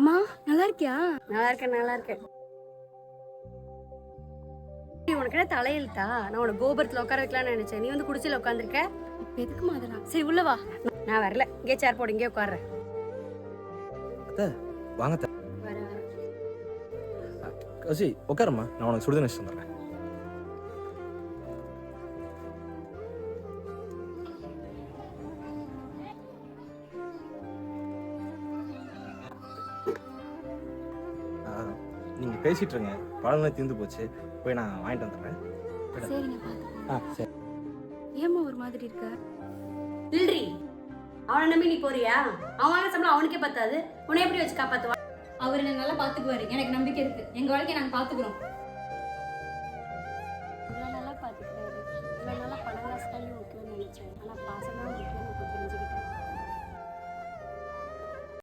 அம்மா நல்லா இருக்கியா? நல்லா இருக்கேன் நல்லா இருக்கேன். நீ உனக்கு என்ன தலையெழுத்தா நான் உனக்கு கோபுரத்துல உட்கார வைக்கலாம்னு நினைச்சேன். நீ வந்து குடிசையில உட்காந்துருக்க இப்ப எதுக்குமா அதெல்லாம்? சரி உள்ள வா. நான் வரல. இங்கே சேர் போடு இங்கே உட்கார்றேன். வாங்க கசி உட்காரம்மா. நான் உனக்கு சுடுதண்ணி வச்சு தந்துடுறேன் நீங்க பேசிட்டு இருங்க பழம்லாம் தீர்ந்து போச்சு. போய் நான் வாங்கிட்டு வந்துடுறேன். சரிங்க பாத்து ஆ சரி. ஏம்மா ஒரு மாதிரி இருக்க? இல்லரி அவனை நம்பி நீ போறியா? அவன் வாங்க சம்பளம் அவனுக்கே பத்தாது. உன்னை எப்படி வச்சு காப்பாத்துவா? அவர் என்ன நல்லா பாத்துக்குவாரு எனக்கு நம்பிக்கை இருக்கு. எங்க வாழ்க்கையை நாங்க பாத்துக்கிறோம்